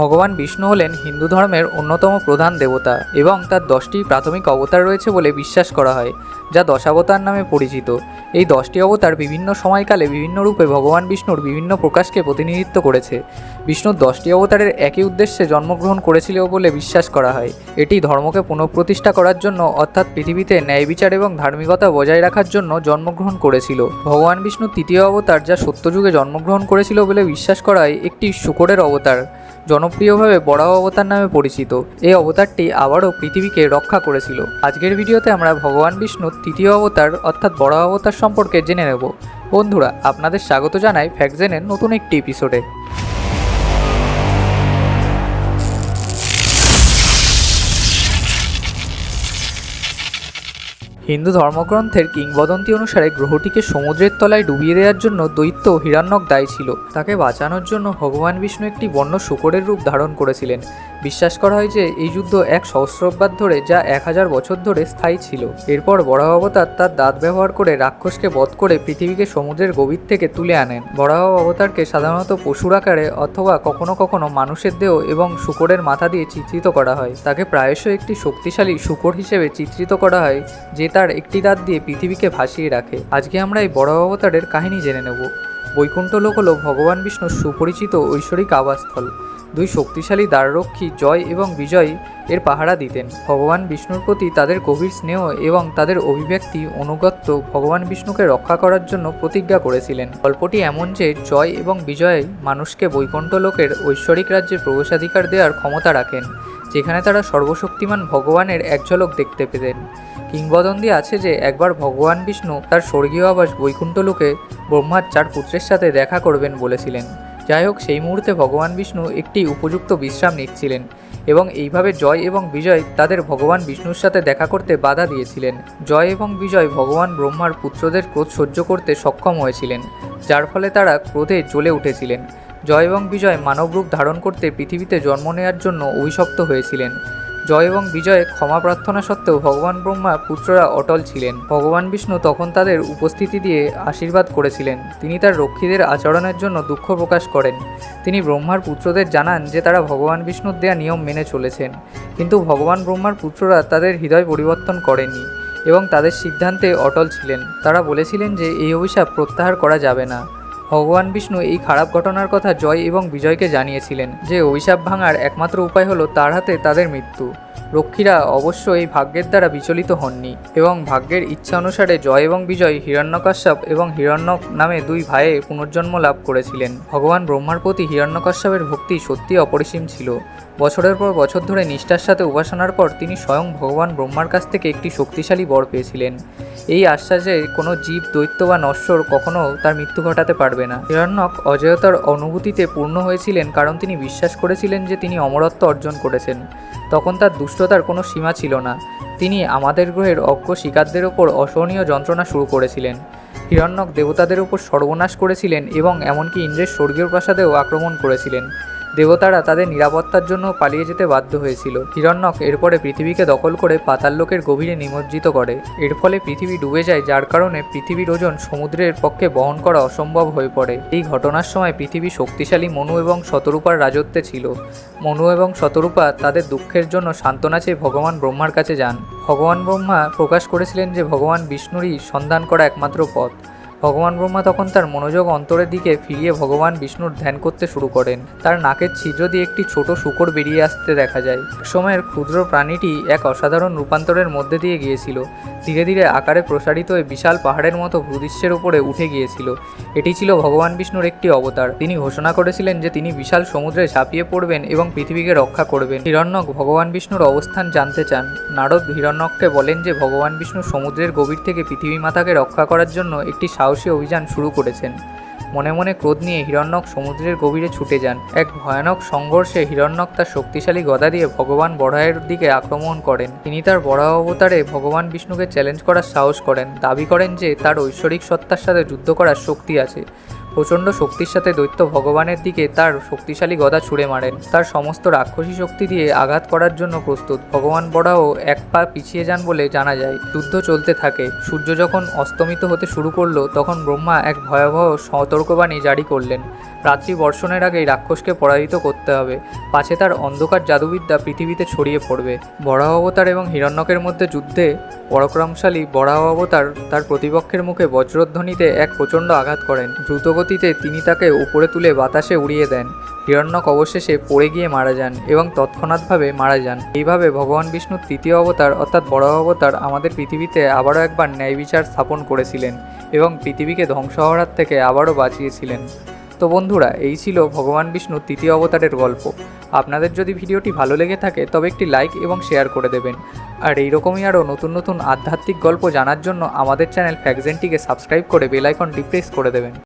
ভগবান বিষ্ণু হলেন হিন্দু ধর্মের অন্যতম প্রধান দেবতা এবং তার দশটি প্রাথমিক অবতার রয়েছে বলে বিশ্বাস করা হয়, যা দশাবতার নামে পরিচিত। এই দশটি অবতার বিভিন্ন সময়কালে বিভিন্ন রূপে ভগবান বিষ্ণুর বিভিন্ন প্রকাশকে প্রতিনিধিত্ব করেছে। বিষ্ণুর দশটি অবতারের একই উদ্দেশ্যে জন্মগ্রহণ করেছিল বলে বিশ্বাস করা হয়। এটি ধর্মকে পুনঃপ্রতিষ্ঠা করার জন্য, অর্থাৎ পৃথিবীতে ন্যায় বিচার এবং ধার্মিকতা বজায় রাখার জন্য জন্মগ্রহণ করেছিল। ভগবান বিষ্ণুর তৃতীয় অবতার, যা সত্যযুগে জন্মগ্রহণ করেছিল বলে বিশ্বাস করা হয়, একটি শুকরের অবতার। জনপ্রিয়ভাবে বড়াও অবতার নামে পরিচিত। এই অবতারটি আবারও পৃথিবীকে রক্ষা করেছিল। আজকের ভিডিওতে আমরা ভগবান বিষ্ণুর তৃতীয় অবতার অর্থাৎ বড় অবতার সম্পর্কে জেনে নেব। বন্ধুরা, আপনাদের স্বাগত জানাই ফ্যাকজেনের নতুন একটি এপিসোডে হিন্দু ধর্মগ্রন্থের কিংবদন্তি অনুসারে গ্রহটিকে সমুদ্রের তলায় ডুবিয়ে দেওয়ার জন্য দৈত্য হিরণ্যক দায়ী ছিল। তাকে বাঁচানোর জন্য ভগবান বিষ্ণু একটি বন্য শুকরের রূপ ধারণ করেছিলেন। বিশ্বাস করা হয় যে এই যুদ্ধ এক সহস্রব্বার ধরে যা এক হাজার বছর ধরে স্থায়ী ছিল। এরপর বরাহ অবতার তার দাঁত ব্যবহার করে রাক্ষসকে বধ করে পৃথিবীকে সমুদ্রের গভীর থেকে তুলে আনেন। বরাহ অবতারকে সাধারণত পশুর আকারে অথবা কখনো কখনো মানুষের দেহ এবং শুকরের মাথা দিয়ে চিত্রিত করা হয়। তাকে প্রায়শই একটি শক্তিশালী শুকর হিসেবে চিত্রিত করা হয়, যে তার একটি দাঁত দিয়ে পৃথিবীকে ভাসিয়ে রাখে। আজকে আমরা এই বড় অবতারের কাহিনী জেনে নেব। বৈকুণ্ঠ লোক হল ভগবান বিষ্ণুর সুপরিচিত ঐশ্বরিক আবাসস্থল। দুই শক্তিশালী দ্বাররক্ষী জয় এবং বিজয় এর পাহারা দিতেন। ভগবান বিষ্ণুর প্রতি তাদের গভীর স্নেহ এবং তাদের অভিব্যক্তি অনুগত্য ভগবান বিষ্ণুকে রক্ষা করার জন্য প্রতিজ্ঞা করেছিলেন। গল্পটি এমন যে, জয় এবং বিজয় মানুষকে বৈকুণ্ঠ লোকের ঐশ্বরিক রাজ্যে প্রবেশাধিকার দেওয়ার ক্ষমতা রাখেন, যেখানে তারা সর্বশক্তিমান ভগবানের এক ঝলক দেখতে পেতেন। কিংবদন্তি আছে যে, একবার ভগবান বিষ্ণু তার স্বর্গীয় আবাস বৈকুণ্ঠ লোকে ব্রহ্মার চার পুত্রের সাথে দেখা করবেন বলেছিলেন। যাই হোক, সেই মুহূর্তে ভগবান বিষ্ণু একটি উপযুক্ত বিশ্রাম নিচ্ছিলেন এবং এইভাবে জয় এবং বিজয় তাদের ভগবান বিষ্ণুর সাথে দেখা করতে বাধা দিয়েছিলেন। জয় এবং বিজয় ভগবান ব্রহ্মার পুত্রদের ক্রোধ সহ্য করতে সক্ষম হয়েছিলেন, যার ফলে তারা ক্রোধে জ্বলে উঠেছিলেন। জয় এবং বিজয় মানবরূপ ধারণ করতে পৃথিবীতে জন্ম নেওয়ার জন্য অভিশপ্ত হয়েছিলেন। জয় এবং বিজয়ে ক্ষমা প্রার্থনা সত্ত্বেও ভগবান ব্রহ্মা পুত্ররা অটল ছিলেন। ভগবান বিষ্ণু তখন তাদের উপস্থিতি দিয়ে আশীর্বাদ করেছিলেন। তিনি তার রক্ষীদের আচরণের জন্য দুঃখ প্রকাশ করেন। তিনি ব্রহ্মার পুত্রদের জানান যে তারা ভগবান বিষ্ণুর দেয়া নিয়ম মেনে চলেছেন। কিন্তু ভগবান ব্রহ্মার পুত্ররা তাদের হৃদয় পরিবর্তন করেনি এবং তাদের সিদ্ধান্তে অটল ছিলেন। তারা বলেছিলেন যে এই অভিশাপ প্রত্যাহার করা যাবে না। ভগবান বিষ্ণু এই খারাপ ঘটনার কথা জয় এবং বিজয়কে জানিয়েছিলেন যে অভিশাপ ভাঙার একমাত্র উপায় হলো তার হাতে তাদের মৃত্যু। রক্ষীরা অবশ্য এই ভাগ্যের দ্বারা বিচলিত হননি এবং ভাগ্যের ইচ্ছা অনুসারে জয় এবং বিজয় হিরণ্যকাশ্যপ এবং হিরণ্যক নামে দুই ভাইয়ে পুনর্জন্ম লাভ করেছিলেন। ভগবান ব্রহ্মার প্রতি হিরণ্যকাশ্যপের ভক্তি সত্যি অপরিসীম ছিল। বছরের পর বছর ধরে নিষ্ঠার সাথে উপাসনার পর তিনি স্বয়ং ভগবান ব্রহ্মার কাছ থেকে একটি শক্তিশালী বর পেয়েছিলেন। এই আশ্বাসে কোনো জীব, দৈত্য বা নশ্বর কখনও তার মৃত্যু ঘটাতে পারবে না। হিরণ্যক অজয়তার অনুভূতিতে পূর্ণ হয়েছিলেন কারণ তিনি বিশ্বাস করেছিলেন যে তিনি অমরত্ব অর্জন করেছেন। তখন তার দুষ্টতার কোনো সীমা ছিল না। তিনি আমাদের গ্রহের অজ্ঞ শিকারদের ওপর অসহনীয় যন্ত্রণা শুরু করেছিলেন। হিরণ্যক দেবতাদের উপর সর্বনাশ করেছিলেন এবং এমনকি ইন্দ্রের স্বর্গীয় প্রাসাদেও আক্রমণ করেছিলেন। দেবতারা তাদের নিরাপত্তার জন্য পালিয়ে যেতে বাধ্য হয়েছিল। হিরণ্যক এরপরে পৃথিবীকে দখল করে পাতাল লোকের গভীরে নিমজ্জিত করে। এর ফলে পৃথিবী ডুবে যায়, যার কারণে পৃথিবীর ওজন সমুদ্রের পক্ষে বহন করা অসম্ভব হয়ে পড়ে। এই ঘটনার সময় পৃথিবী শক্তিশালী মনু এবং শতরূপার রাজত্বে ছিল। মনু এবং শতরূপা তাদের দুঃখের জন্য সান্ত্বনা চেয়ে ভগবান ব্রহ্মার কাছে যান। ভগবান ব্রহ্মা প্রকাশ করেছিলেন যে ভগবান বিষ্ণুরই সন্ধান করা একমাত্র পথ। ভগবান ব্রহ্মা তখন তার মনোযোগ অন্তরের দিকে ফিরিয়ে ভগবান বিষ্ণুর ধ্যান করতে শুরু করেন। তার নাকের ছিদ্র দিয়ে একটি ছোট শুকর বেরিয়ে আসতে দেখা যায়। সময়ের ক্ষুদ্র প্রাণীটি এক অসাধারণ রূপান্তরের মধ্যে দিয়ে গিয়েছিল। ধীরে ধীরে আকারে প্রসারিত হয়ে বিশাল পাহাড়ের মতো ভূদৃশ্যের উপরে উঠে গিয়েছিল। এটি ছিল ভগবান বিষ্ণুর একটি অবতার। তিনি ঘোষণা করেছিলেন যে তিনি বিশাল সমুদ্রে ঝাঁপিয়ে পড়বেন এবং পৃথিবীকে রক্ষা করবেন। হিরণ্যক ভগবান বিষ্ণুর অবস্থান জানতে চান। নারদ হিরণ্যককে বলেন যে ভগবান বিষ্ণু সমুদ্রের গভীর থেকে পৃথিবী মাতাকে রক্ষা করার জন্য একটি সাহসী অভিযান শুরু করেছেন। মনে মনে ক্রোধ নিয়ে হিরণ্যক সমুদ্রের গভীরে ছুটে যান। এক ভয়ানক সংঘর্ষে হিরণ্যক তার শক্তিশালী গদা দিয়ে ভগবান বড়ায়ের দিকে আক্রমণ করেন। তিনি তার বড়া অবতারে ভগবান বিষ্ণুকে চ্যালেঞ্জ করার সাহস করেন। দাবি করেন যে তার ঐশ্বরিক সত্তার সাথে যুদ্ধ করার শক্তি আছে। প্রচণ্ড শক্তির সাথে দৈত্য ভগবানের দিকে তার শক্তিশালী গদা ছুঁড়ে মারেন। তার সমস্ত রাক্ষসী শক্তি দিয়ে আঘাত করার জন্য প্রস্তুত। ভগবান বড়াও এক পা পিছিয়ে যান বলে জানা যায়। যুদ্ধ চলতে থাকে। সূর্য যখন অস্তমিত হতে শুরু করল, তখন ব্রহ্মা এক ভয়াবহ সতর্কবাণী জারি করলেন। রাত্রি বর্ষণের আগেই রাক্ষসকে পরাজিত করতে হবে। পাছে তার অন্ধকার জাদুবিদ্যা পৃথিবীতে ছড়িয়ে পড়বে। বরাহ অবতার এবং হিরণ্যকের মধ্যে যুদ্ধে পরাক্রমশালী বরাহ অবতার তার প্রতিপক্ষের মুখে বজ্রধ্বনিতে এক প্রচণ্ড আঘাত করেন। দ্রুতগতিতে তিনি তাকে উপরে তুলে বাতাসে উড়িয়ে দেন। হিরণ্যক অবশেষে পড়ে গিয়ে মারা যান এবং তৎক্ষণাৎভাবে মারা যান। এইভাবে ভগবান বিষ্ণুর তৃতীয় অবতার অর্থাৎ বড় অবতার আমাদের পৃথিবীতে আবারও একবার ন্যায় বিচার স্থাপন করেছিলেন এবং পৃথিবীকে ধ্বংস হওয়ার থেকে আবারও বাঁচিয়েছিলেন। তো বন্ধুরা, এই ছিল ভগবান বিষ্ণুর তৃতীয় অবতারের গল্প। আপনাদের যদি ভিডিওটি ভালো লেগে থাকে, তবে একটি লাইক এবং শেয়ার করে দেবেন। আর এইরকমই আরও নতুন নতুন আধ্যাত্মিক গল্প জানার জন্য আমাদের চ্যানেল ফ্যাকজেনটিকে সাবস্ক্রাইব করে বেলাইকনটি প্রেস করে দেবেন।